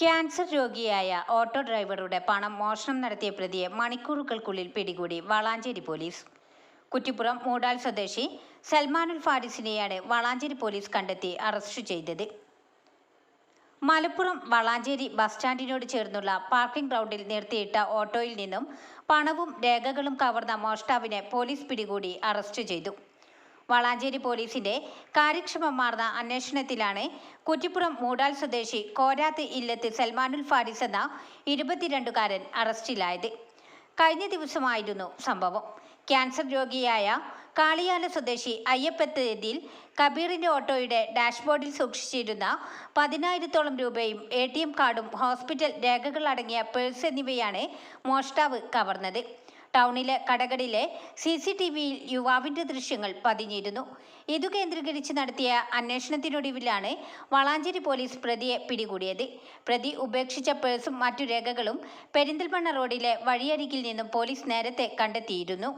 Cancer രോഗിയായ auto ഡ്രൈവറുടെ പണം മോഷണം നടത്തിയ പ്രതിയെ മണിക്കൂറുകൾക്കുള്ളിൽ പിടികൂടി വളാഞ്ചേരി പോലീസ്. കുറ്റിപ്പുറം മൂടാൽ സ്വദേശി സൽമാനുൽ ഫാരിസിനെയാണ് വളാഞ്ചേരി പോലീസ് കണ്ടെത്തി അറസ്റ്റ് ചെയ്തത്. മലപ്പുറം വളാഞ്ചേരി ബസ് സ്റ്റാൻഡിനോട് ചേർന്നുള്ള പാർക്കിംഗ് ഗ്രൗണ്ടിൽ നിർത്തിയിട്ട ഓട്ടോയിൽ നിന്നും പണവും രേഖകളും കവർന്ന മോഷ്ടാവിനെ പോലീസ് പിടികൂടി അറസ്റ്റ് ചെയ്തു. വളാഞ്ചേരി പോലീസിന്റെ കാര്യക്ഷമമാർന്ന അന്വേഷണത്തിലാണ് കുറ്റിപ്പുറം മൂടാൽ സ്വദേശി കോരാത്ത് ഇല്ലത്ത് സൽമാനുൽ ഫാരിസ് എന്ന ഇരുപത്തിരണ്ടുകാരൻ അറസ്റ്റിലായത്. കഴിഞ്ഞ ദിവസമായിരുന്നു സംഭവം. ക്യാൻസർ രോഗിയായ കാളിയാല സ്വദേശി അയ്യപ്പത്തേതിൽ കബീറിന്റെ ഓട്ടോയുടെ ഡാഷ്ബോർഡിൽ സൂക്ഷിച്ചിരുന്ന പതിനായിരത്തോളം രൂപയും എ ടി എം കാർഡും ഹോസ്പിറ്റൽ രേഖകളടങ്ങിയ പേഴ്സ് എന്നിവയാണ് മോഷ്ടാവ് കവർന്നത്. ടൗണിലെ കടകളിലെ സി സി ടി വിയിൽ യുവാവിന്റെ ദൃശ്യങ്ങൾ പതിഞ്ഞിരുന്നു. ഇതു കേന്ദ്രീകരിച്ച് നടത്തിയ അന്വേഷണത്തിനൊടുവിലാണ് വളാഞ്ചേരി പോലീസ് പ്രതിയെ പിടികൂടിയത്. പ്രതി ഉപേക്ഷിച്ച പേഴ്സും മറ്റു രേഖകളും പെരിന്തൽമണ്ണ റോഡിലെ വഴിയരികിൽ നിന്നും പോലീസ് നേരത്തെ കണ്ടെത്തിയിരുന്നു.